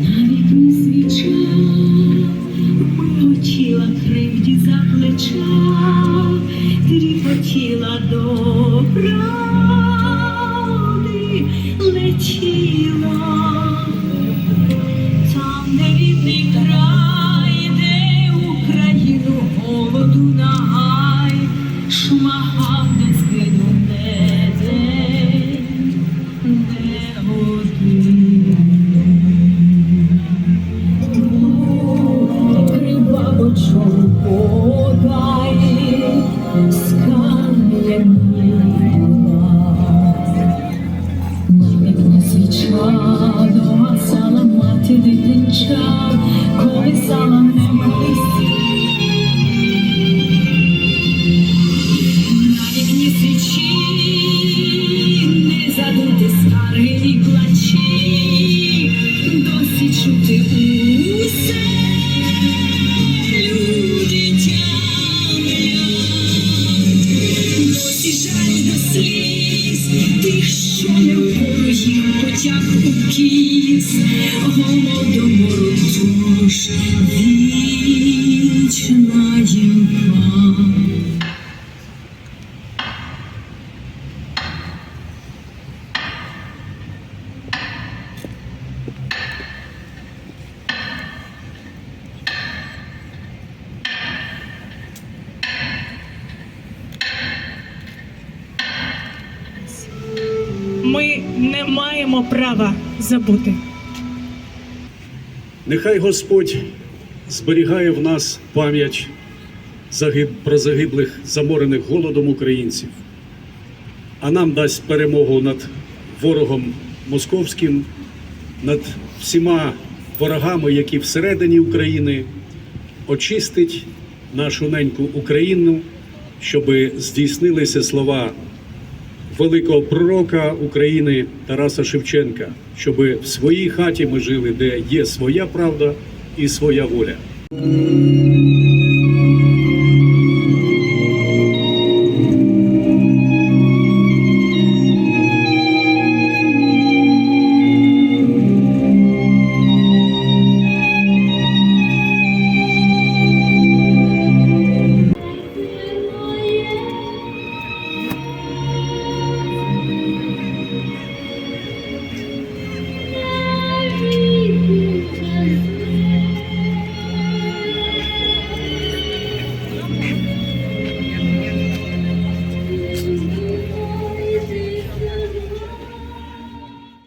навіть не свіча виготіла кривді за плеча, тріпотіла до правди, летіла. Там, де рідний край, Україну голоду нагай, шмагав нас. До сліз, тих, що не в потяг у кіс, голодомору тож вічна Ми не маємо права забути. Нехай Господь зберігає в нас пам'ять про загиблих, заморених голодом українців, а нам дасть перемогу над ворогом московським, над всіма ворогами, які всередині України, очистить нашу неньку Україну, щоб здійснилися слова великого пророка України Тараса Шевченка, щоб в своїй хаті ми жили, де є своя правда і своя воля.